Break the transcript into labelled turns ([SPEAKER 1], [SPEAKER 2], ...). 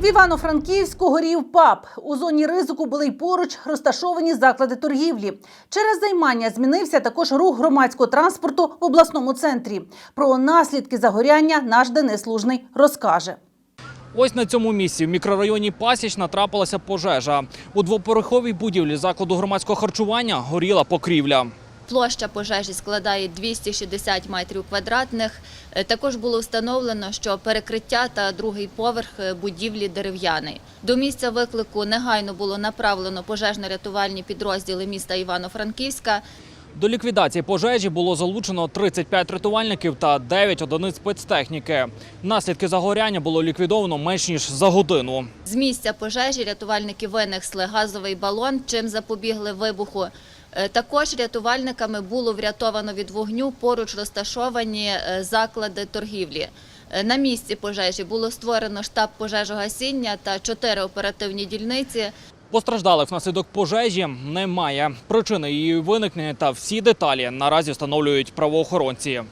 [SPEAKER 1] В Івано-Франківську горів ПАП. У зоні ризику були й поруч розташовані заклади торгівлі. Через займання змінився також рух громадського транспорту в обласному центрі. Про наслідки загоряння наш Денис Лужний розкаже.
[SPEAKER 2] Ось на цьому місці в мікрорайоні Пасічна трапилася пожежа. У двоповерховій будівлі закладу громадського харчування горіла покрівля.
[SPEAKER 3] Площа пожежі складає 260 метрів квадратних. Е, Також було встановлено, що перекриття та другий поверх е, будівлі дерев'яний. До місця виклику негайно було направлено пожежно-рятувальні підрозділи міста Івано-Франківська.
[SPEAKER 2] До ліквідації пожежі було залучено 35 рятувальників та 9 одиниць спецтехніки. Наслідки загоряння було ліквідовано менш ніж за годину.
[SPEAKER 3] З місця пожежі рятувальники винесли газовий балон, чим запобігли вибуху. Е, Також рятувальниками було врятовано від вогню поруч розташовані е, заклади торгівлі. Е, На місці пожежі було створено штаб пожежогасіння та чотири оперативні дільниці.
[SPEAKER 2] Постраждалих внаслідок пожежі немає. Причини її виникнення та всі деталі наразі встановлюють правоохоронці.